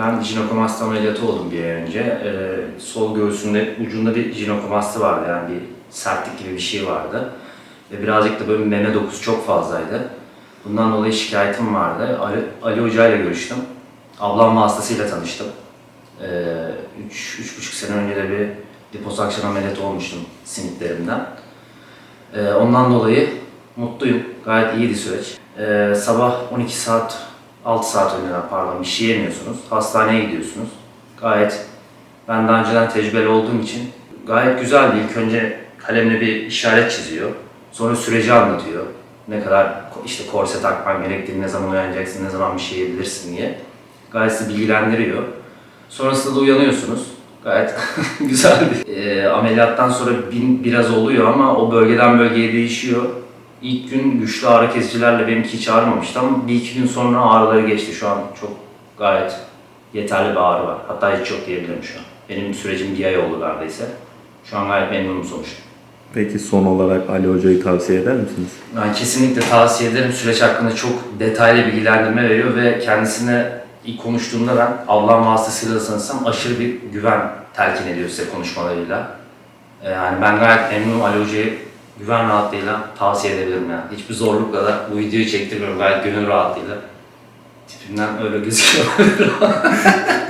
ben jinekomasti ameliyatı oldum bir ay önce. Ee, sol göğsümde ucunda bir jinekomasti vardı yani bir sertlik gibi bir şey vardı. Ve birazcık da böyle meme dokusu çok fazlaydı. Bundan dolayı şikayetim vardı. Ali, Ali Hoca ile görüştüm. Ablam vasıtasıyla tanıştım. Ee, üç, üç buçuk sene önce de bir liposakşın ameliyatı olmuştum simitlerimden. Ee, ondan dolayı mutluyum. Gayet iyiydi süreç. Ee, sabah 12 saat, 6 saat önceden pardon bir şey yemiyorsunuz. Hastaneye gidiyorsunuz. Gayet ben daha önceden tecrübeli olduğum için gayet güzeldi. İlk önce kalemle bir işaret çiziyor. Sonra süreci anlatıyor. Ne kadar işte korse takman gerektiğini, ne zaman uyanacaksın, ne zaman bir şey yiyebilirsin diye. Gayet sizi bilgilendiriyor. Sonrasında da uyanıyorsunuz. Gayet güzeldi. Ee, ameliyattan sonra bin, biraz oluyor ama o bölgeden bölgeye değişiyor. İlk gün güçlü ağrı kesicilerle benimki hiç ağrımamıştı ama bir iki gün sonra ağrıları geçti. Şu an çok gayet yeterli bir ağrı var. Hatta hiç yok diyebilirim şu an. Benim sürecim bir ay oldu neredeyse. Şu an gayet memnunum sonuçta. Peki son olarak Ali Hoca'yı tavsiye eder misiniz? Ben kesinlikle tavsiye ederim. Süreç hakkında çok detaylı bilgilendirme veriyor ve kendisine ilk konuştuğumda ben ablam vasıtasıyla sanırsam aşırı bir güven telkin ediyor size konuşmalarıyla. Ee, Yani ben gayet memnunum Ali Hoca'yı güven rahatlığıyla tavsiye edebilirim yani. Hiçbir zorlukla da bu videoyu çektirmiyorum gayet gönül rahatlığıyla. Tipimden öyle gözüküyor.